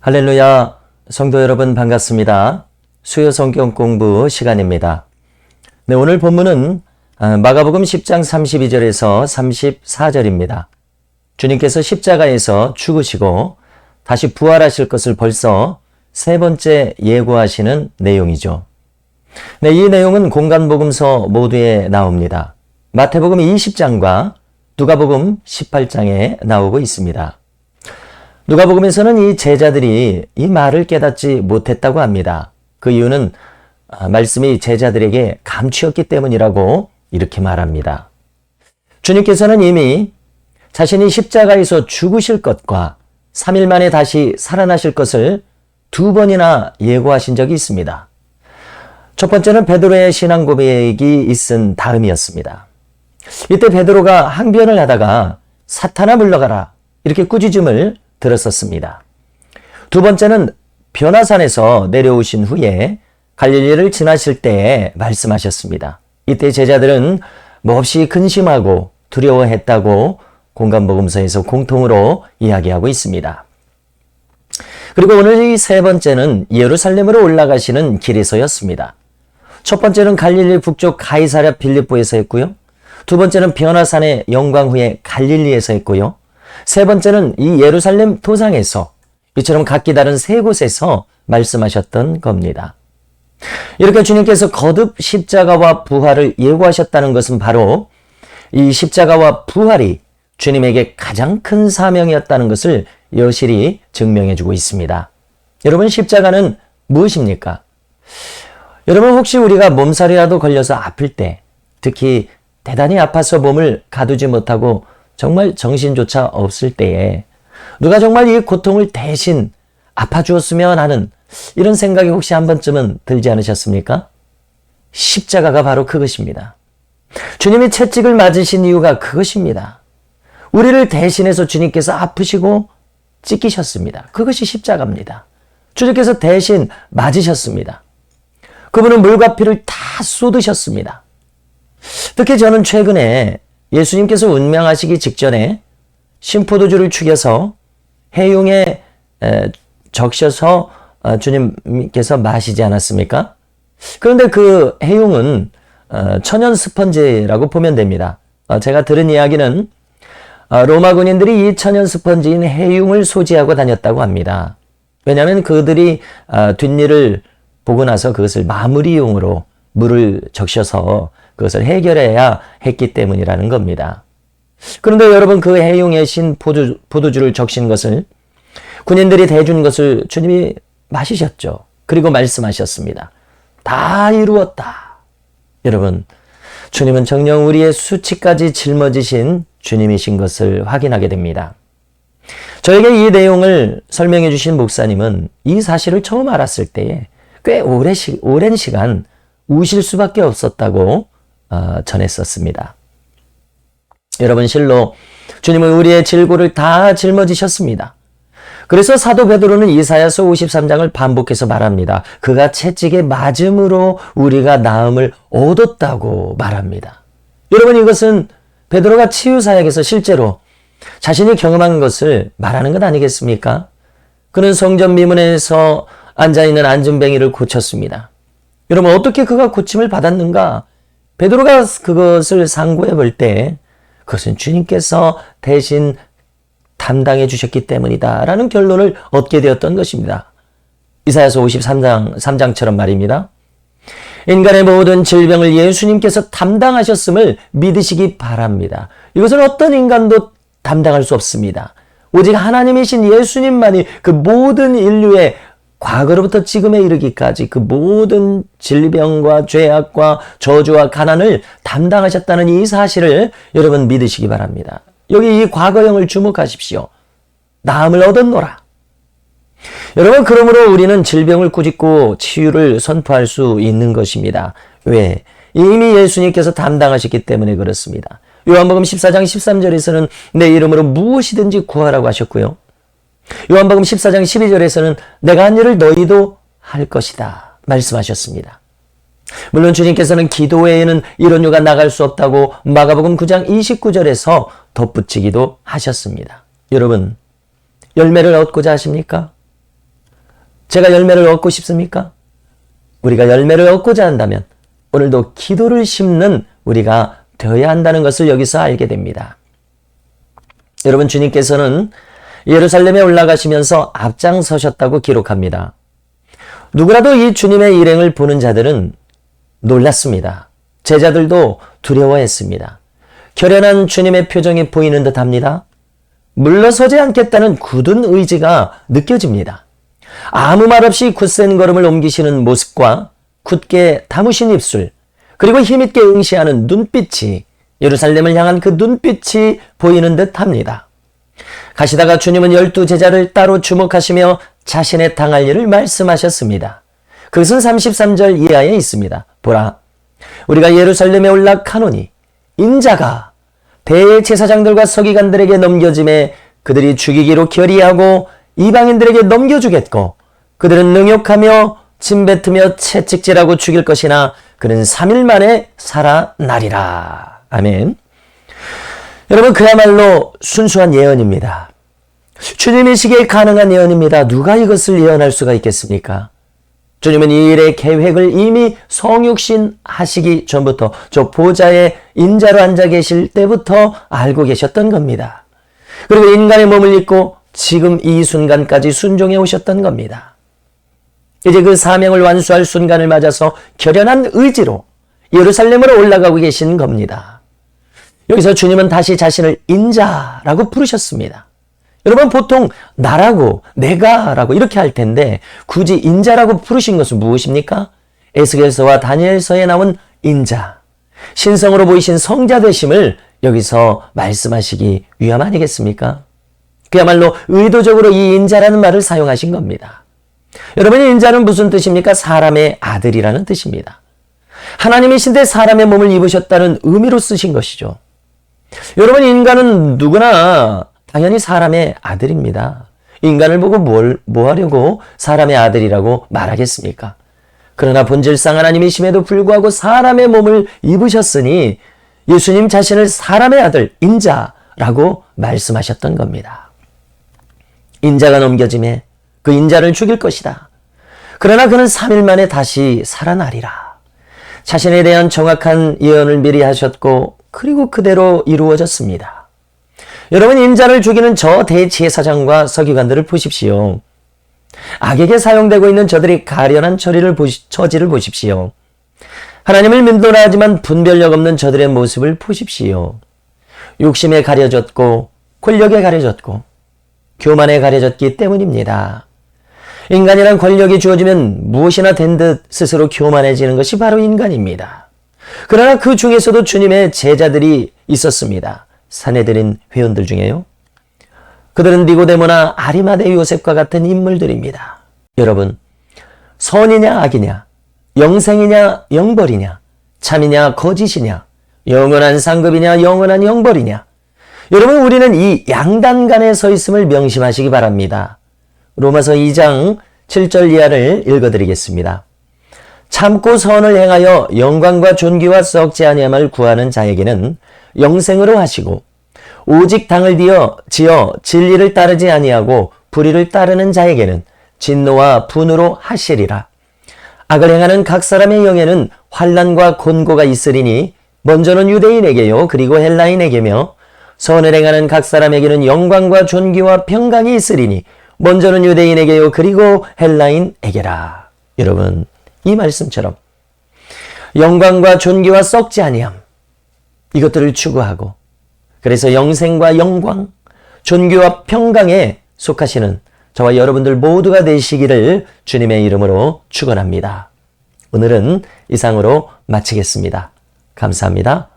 할렐루야, 성도 여러분 반갑습니다. 수요 성경 공부 시간입니다. 네, 오늘 본문은 아, 마가복음 10장 32절에서 34절입니다. 주님께서 십자가에서 죽으시고 다시 부활하실 것을 벌써 세 번째 예고하시는 내용이죠. 네, 이 내용은 공간복음서 모두에 나옵니다. 마태복음 20장과 누가복음 18장에 나오고 있습니다. 누가복음에서는 이 제자들이 이 말을 깨닫지 못했다고 합니다. 그 이유는 아, 말씀이 제자들에게 감추었기 때문이라고 이렇게 말합니다. 주님께서는 이미 자신이 십자가에서 죽으실 것과 3일 만에 다시 살아나실 것을 두 번이나 예고하신 적이 있습니다. 첫 번째는 베드로의 신앙 고백이 있은 다음이었습니다. 이때 베드로가 항변을 하다가 사탄아 물러가라 이렇게 꾸짖음을 들었었습니다. 두 번째는 변화산에서 내려오신 후에 갈릴리를 지나실 때에 말씀하셨습니다. 이때 제자들은 몹시 근심하고 두려워했다고 공간복음서에서 공통으로 이야기하고 있습니다. 그리고 오늘 이 세 번째는 예루살렘으로 올라가시는 길에서였습니다. 첫 번째는 갈릴리 북쪽 가이사랴 빌립보에서 했고요. 두 번째는 변화산의 영광 후에 갈릴리에서 했고요. 세 번째는 이 예루살렘 도상에서 이처럼 각기 다른 세 곳에서 말씀하셨던 겁니다. 이렇게 주님께서 거듭 십자가와 부활을 예고하셨다는 것은 바로 이 십자가와 부활이 주님에게 가장 큰 사명이었다는 것을 여실히 증명해 주고 있습니다. 여러분, 십자가는 무엇입니까? 여러분, 혹시 우리가 몸살이라도 걸려서 아플 때, 특히 대단히 아파서 몸을 가두지 못하고 정말 정신조차 없을 때에 누가 정말 이 고통을 대신 아파 주었으면 하는 이런 생각이 혹시 한 번쯤은 들지 않으셨습니까? 십자가가 바로 그것입니다. 주님이 채찍을 맞으신 이유가 그것입니다. 우리를 대신해서 주님께서 아프시고 찢기셨습니다. 그것이 십자가입니다. 주님께서 대신 맞으셨습니다. 그분은 물과 피를 다 쏟으셨습니다. 특히 저는 최근에 예수님께서 운명하시기 직전에 심포도주를 죽여서 해용에 적셔서 어, 주님께서 마시지 않았습니까? 그런데 그 해용은 어, 천연 스펀지라고 보면 됩니다. 어, 제가 들은 이야기는 로마 군인들이 이 천연 스펀지인 해용을 소지하고 다녔다고 합니다. 왜냐하면 그들이 뒷일을 보고 나서 그것을 마무리용으로 물을 적셔서 그것을 해결해야 했기 때문이라는 겁니다. 그런데 여러분 그 해용의 신 포도, 포도주를 적신 것을 군인들이 대준 것을 주님이 마시셨죠. 그리고 말씀하셨습니다. 다 이루었다. 여러분 주님은 정녕 우리의 수치까지 짊어지신 주님이신 것을 확인하게 됩니다. 저에게 이 내용을 설명해 주신 목사님은 이 사실을 처음 알았을 때에 꽤 오래 시, 오랜 시간 우실 수밖에 없었다고 전했었습니다. 여러분 실로 주님은 우리의 질고를 다 짊어지셨습니다. 그래서 사도 베드로는 이사야서 53장을 반복해서 말합니다. 그가 채찍에 맞음으로 우리가 나음을 얻었다고 말합니다. 여러분 이것은 베드로가 치유 사역에서 실제로 자신이 경험한 것을 말하는 것 아니겠습니까? 그는 성전 미문에서 앉아 있는 안전뱅이를 고쳤습니다. 여러분 어떻게 그가 고침을 받았는가? 베드로가 그것을 상고해 볼 때 그것은 주님께서 대신 담당해 주셨기 때문이다 라는 결론을 얻게 되었던 것입니다. 이사야서 53장 3장처럼 말입니다. 인간의 모든 질병을 예수님께서 담당하셨음을 믿으시기 바랍니다. 이것은 어떤 인간도 담당할 수 없습니다. 오직 하나님이신 예수님만이 그 모든 인류의 과거로부터 지금에 이르기까지 그 모든 질병과 죄악과 저주와 가난을 담당하셨다는 이 사실을 여러분 믿으시기 바랍니다. 여기 이 과거형을 주목하십시오. 나음을 얻었노라. 여러분, 그러므로 우리는 질병을 꾸짖고 치유를 선포할 수 있는 것입니다. 왜? 이미 예수님께서 담당하셨기 때문에 그렇습니다. 요한복음 14장 13절에서는 내 이름으로 무엇이든지 구하라고 하셨고요. 요한복음 14장 12절에서는 내가 한 일을 너희도 할 것이다 말씀하셨습니다. 물론 주님께서는 기도 외에는 이런 유가 나갈 수 없다고 마가복음 9장 29절에서 덧붙이기도 하셨습니다. 여러분, 열매를 얻고자 하십니까? 제가 열매를 얻고 싶습니까? 우리가 열매를 얻고자 한다면 오늘도 기도를 심는 우리가 되어야 한다는 것을 여기서 알게 됩니다. 여러분 주님께서는 예루살렘에 올라가시면서 앞장서셨다고 기록합니다. 누구라도 이 주님의 일행을 보는 자들은 놀랐습니다. 제자들도 두려워했습니다. 결연한 주님의 표정이 보이는 듯 합니다. 물러서지 않겠다는 굳은 의지가 느껴집니다. 아무 말 없이 굳센 걸음을 옮기시는 모습과 굳게 담으신 입술, 그리고 힘있게 응시하는 눈빛이 예루살렘을 향한 그 눈빛이 보이는 듯 합니다. 가시다가 주님은 열두 제자를 따로 주목하시며 자신의 당할 일을 말씀하셨습니다. 그것은 33절 이하에 있습니다. 보라, 우리가 예루살렘에 올라가노니 인자가 대제사장들과 서기관들에게 넘겨짐에 그들이 죽이기로 결의하고 이방인들에게 넘겨주겠고 그들은 능욕하며 침뱉으며 채찍질하고 죽일 것이나 그는 3일 만에 살아나리라. 아멘. 여러분 그야말로 순수한 예언입니다. 주님이시기에 가능한 예언입니다. 누가 이것을 예언할 수가 있겠습니까? 주님은 이 일의 계획을 이미 성육신 하시기 전부터 저 보좌에 인자로 앉아 계실 때부터 알고 계셨던 겁니다. 그리고 인간의 몸을 입고 지금 이 순간까지 순종해 오셨던 겁니다. 이제 그 사명을 완수할 순간을 맞아서 결연한 의지로 예루살렘으로 올라가고 계신 겁니다. 여기서 주님은 다시 자신을 인자라고 부르셨습니다. 여러분 보통 나라고 내가라고 이렇게 할 텐데 굳이 인자라고 부르신 것은 무엇입니까? 에스겔서와 다니엘서에 나온 인자, 신성으로 보이신 성자 되심을 여기서 말씀하시기 위함 아니겠습니까? 그야말로 의도적으로 이 인자라는 말을 사용하신 겁니다. 여러분 인자는 무슨 뜻입니까? 사람의 아들이라는 뜻입니다. 하나님이신데 사람의 몸을 입으셨다는 의미로 쓰신 것이죠. 여러분 인간은 누구나 당연히 사람의 아들입니다. 인간을 보고 뭘, 뭐 하려고 사람의 아들이라고 말하겠습니까? 그러나 본질상 하나님이심에도 불구하고 사람의 몸을 입으셨으니 예수님 자신을 사람의 아들, 인자라고 말씀하셨던 겁니다. 인자가 넘겨짐에 그 인자를 죽일 것이다. 그러나 그는 3일 만에 다시 살아나리라. 자신에 대한 정확한 예언을 미리 하셨고, 그리고 그대로 이루어졌습니다. 여러분 인자를 죽이는 저 대제사장과 서기관들을 보십시오. 악에게 사용되고 있는 저들이 가련한 처리를 보시, 처지를 보십시오. 하나님을 믿노라 하지만 분별력 없는 저들의 모습을 보십시오. 욕심에 가려졌고 권력에 가려졌고 교만에 가려졌기 때문입니다. 인간이란 권력이 주어지면 무엇이나 된 듯 스스로 교만해지는 것이 바로 인간입니다. 그러나 그 중에서도 주님의 제자들이 있었습니다. 사내들인 회원들 중에요. 그들은 니고데모나 아리마대 요셉과 같은 인물들입니다. 여러분, 선이냐 악이냐, 영생이냐 영벌이냐, 참이냐 거짓이냐, 영원한 상급이냐 영원한 영벌이냐. 여러분 우리는 이 양단 간에 서 있음을 명심하시기 바랍니다. 로마서 2장 7절 이하를 읽어드리겠습니다. 참고 선을 행하여 영광과 존귀와 썩지 아니함을 구하는 자에게는 영생으로 하시고 오직 당을 지어, 지어 진리를 따르지 아니하고 불의를 따르는 자에게는 진노와 분으로 하시리라. 악을 행하는 각 사람의 영에는 환란과 곤고가 있으리니 먼저는 유대인에게요 그리고 헬라인에게며 선을 행하는 각 사람에게는 영광과 존귀와 평강이 있으리니 먼저는 유대인에게요 그리고 헬라인에게라. 여러분 이 말씀처럼 영광과 존귀와 썩지 아니함 이것들을 추구하고 그래서 영생과 영광, 존귀와 평강에 속하시는 저와 여러분들 모두가 되시기를 주님의 이름으로 축원합니다. 오늘은 이상으로 마치겠습니다. 감사합니다.